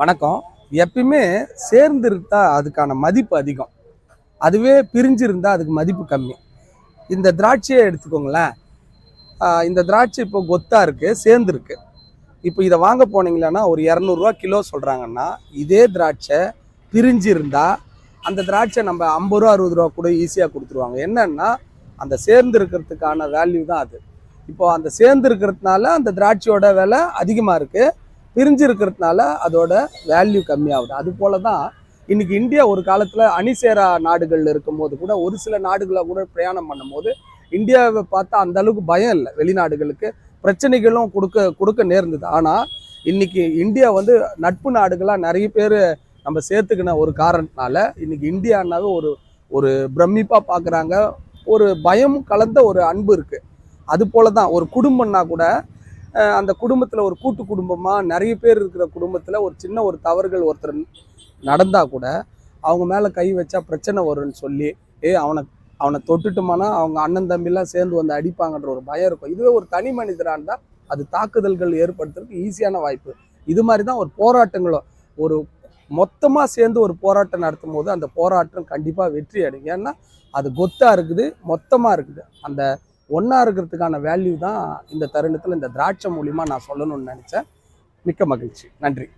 வணக்கம். எப்பயுமே சேர்ந்து அதுக்கான மதிப்பு அதிகம். அதுவே பிரிஞ்சிருந்தால் அதுக்கு மதிப்பு கம்மி. இந்த திராட்சையை எடுத்துக்கோங்களேன். இந்த திராட்சை இப்போ கொத்தாக இருக்குது சேர்ந்துருக்கு. இப்போ இதை வாங்க போனீங்களன்னா ஒரு இரநூறுவா கிலோ சொல்கிறாங்கன்னா இதே திராட்சை பிரிஞ்சு இருந்தால் அந்த திராட்சை நம்ம ஐம்பது ரூபா அறுபது ரூபா கூட ஈஸியாக கொடுத்துருவாங்க. என்னன்னா அந்த சேர்ந்து இருக்கிறதுக்கான வேல்யூ தான் அது. இப்போ அந்த சேர்ந்து இருக்கிறதுனால அந்த திராட்சையோட விலை அதிகமாக இருக்குது பிரிஞ்சு இருக்கிறதுனால அதோட வேல்யூ கம்மியாகுது. அது போல தான் இன்னைக்கு இந்தியா ஒரு காலத்தில் அணிசேரா நாடுகள்ல இருக்கும்போது கூட ஒரு சில நாடுகளை கூட பிரயாணம் பண்ணும்போது இந்தியாவை பார்த்தா அந்த அளவுக்கு பயம் இல்லை. வெளிநாடுகளுக்கு பிரச்சனைகளும் கொடுக்க கொடுக்க நேர்ந்தது. ஆனால் இன்னைக்கு இந்தியா வந்து நட்பு நாடுகளாக நிறைய பேர் நம்ம சேர்த்துக்கின ஒரு காரணத்தினால இன்னைக்கு இந்தியானாவே ஒரு ஒரு பிரமிப்பாக பார்க்குறாங்க ஒரு பயம் கலந்த ஒரு அன்பு இருக்குது அது போல தான் ஒரு குடும்பம்னா கூட அந்த குடும்பத்தில் ஒரு கூட்டு குடும்பமாக நிறைய பேர் இருக்கிற குடும்பத்தில் ஒரு சின்ன ஒரு தவறுகள் ஒருத்தர் நடந்தால் கூட அவங்க மேலே கை வச்சா பிரச்சனை வரும்னு சொல்லி ஏ அவனை அவனை தொட்டுட்டோமானா அவங்க அண்ணன் தம்பிலாம் சேர்ந்து வந்து அடிப்பாங்கன்ற ஒரு பயம் இருக்கும். இதுவே ஒரு தனி மனிதராக இருந்தால் அது தாக்குதல்கள் ஏற்படுத்துறதுக்கு ஈஸியான வாய்ப்பு. இது மாதிரி தான் ஒரு போராட்டங்களும். ஒரு மொத்தமாக சேர்ந்து ஒரு போராட்டம் நடத்தும் போது அந்த போராட்டம் கண்டிப்பாக வெற்றி அடையும். ஏன்னா அது கொத்தாக இருக்குது மொத்தமாக இருக்குது. அந்த ஒன்றா இருக்கிறதுக்கான வேல்யூ தான் இந்த தருணத்தில் இந்த திராட்சை மூலிமா நான் சொல்லணும்னு நினச்சேன். மிக்க மகிழ்ச்சி. நன்றி.